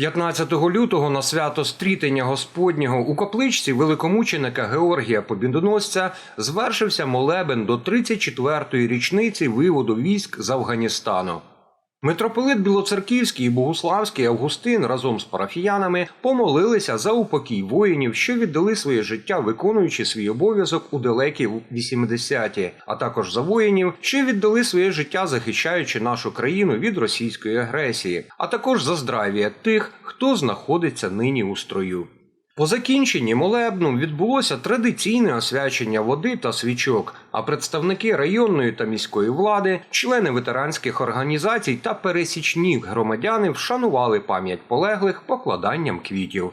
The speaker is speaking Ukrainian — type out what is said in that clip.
15 лютого на свято стрітення Господнього у капличці великомученика Георгія Побідоносця звершився молебен до 34-ї річниці виводу військ з Афганістану. Митрополит Білоцерківський і Богуславський Августин разом з парафіянами помолилися за упокій воїнів, що віддали своє життя, виконуючи свій обов'язок у далекі 80-ті, а також за воїнів, що віддали своє життя, захищаючи нашу країну від російської агресії, а також за здрав'я тих, хто знаходиться нині у строю. По закінченні молебну відбулося традиційне освячення води та свічок, а представники районної та міської влади, члени ветеранських організацій та пересічні громадяни вшанували пам'ять полеглих покладанням квітів.